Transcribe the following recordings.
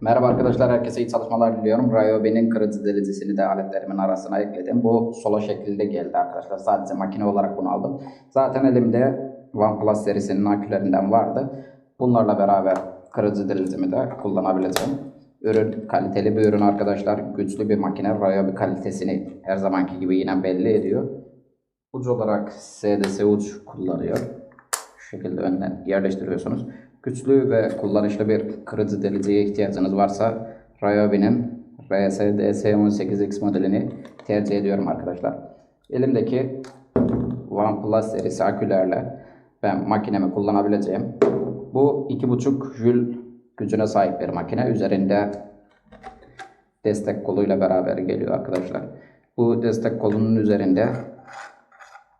Merhaba arkadaşlar, herkese iyi çalışmalar diliyorum. Ryobi'nin kırıcı delicisini de aletlerimin arasına ekledim. Bu solo şekilde geldi arkadaşlar. Sadece makine olarak bunu aldım. Zaten elimde OnePlus serisinin akülerinden vardı. Bunlarla beraber kırıcı delicimi de kullanabileceğim. Ürün kaliteli bir ürün arkadaşlar. Güçlü bir makine. Ryobi kalitesini her zamanki gibi yine belli ediyor. Uç olarak SDS uç kullanıyor. Şu şekilde önden yerleştiriyorsunuz. Güçlü ve kullanışlı bir kırıcı deliciye ihtiyacınız varsa Ryobi'nin RSDS18X modelini tercih ediyorum arkadaşlar. Elimdeki OnePlus serisi akülerle ben makinemi kullanabileceğim. Bu 2.5 jül gücüne sahip bir makine. Üzerinde destek koluyla beraber geliyor arkadaşlar. Bu destek kolunun üzerinde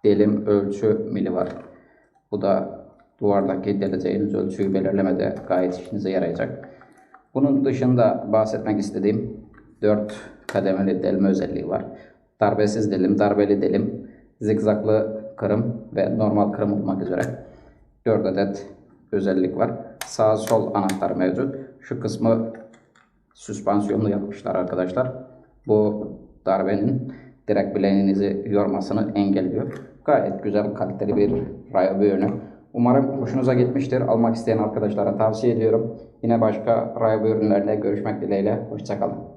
delim ölçü mili var. Bu da duvardaki deleceğiniz ölçüyü belirlemede gayet işinize yarayacak. Bunun dışında bahsetmek istediğim 4 kademeli delme özelliği var. Darbesiz delim, darbeli delim, zigzaklı kırım ve normal kırım olmak üzere 4 adet özellik var. Sağ sol anahtar mevcut. Şu kısmı süspansiyonlu yapmışlar arkadaşlar. Bu darbenin direkt bileğinizi yormasını engelliyor. Gayet güzel kaliteli bir Ryobi ürünü. Umarım hoşunuza gitmiştir. Almak isteyen arkadaşlara tavsiye ediyorum. Yine başka Ryobi ürünlerinde görüşmek dileğiyle. Hoşçakalın.